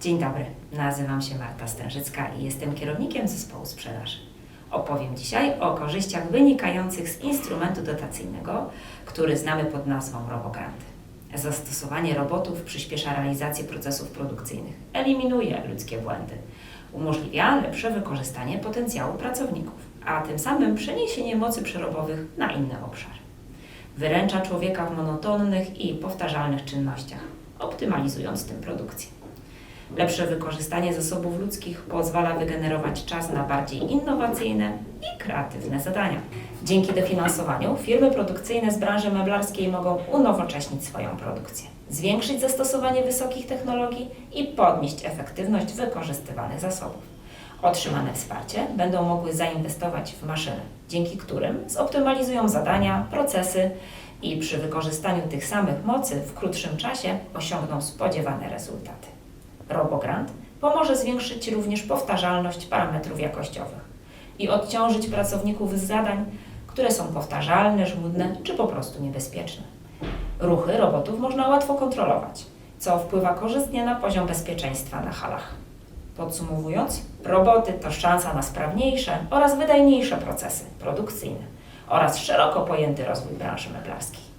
Dzień dobry, nazywam się Marta Stężycka i jestem kierownikiem zespołu sprzedaży. Opowiem dzisiaj o korzyściach wynikających z instrumentu dotacyjnego, który znamy pod nazwą RoboGrant. Zastosowanie robotów przyspiesza realizację procesów produkcyjnych, eliminuje ludzkie błędy, umożliwia lepsze wykorzystanie potencjału pracowników, a tym samym przeniesienie mocy przerobowych na inne obszary. Wyręcza człowieka w monotonnych i powtarzalnych czynnościach, optymalizując tym produkcję. Lepsze wykorzystanie zasobów ludzkich pozwala wygenerować czas na bardziej innowacyjne i kreatywne zadania. Dzięki dofinansowaniu firmy produkcyjne z branży meblarskiej mogą unowocześnić swoją produkcję, zwiększyć zastosowanie wysokich technologii i podnieść efektywność wykorzystywanych zasobów. Otrzymane wsparcie będą mogły zainwestować w maszyny, dzięki którym zoptymalizują zadania, procesy i przy wykorzystaniu tych samych mocy w krótszym czasie osiągną spodziewane rezultaty. RoboGrant pomoże zwiększyć również powtarzalność parametrów jakościowych i odciążyć pracowników z zadań, które są powtarzalne, żmudne czy po prostu niebezpieczne. Ruchy robotów można łatwo kontrolować, co wpływa korzystnie na poziom bezpieczeństwa na halach. Podsumowując, roboty to szansa na sprawniejsze oraz wydajniejsze procesy produkcyjne oraz szeroko pojęty rozwój branży meblarskiej.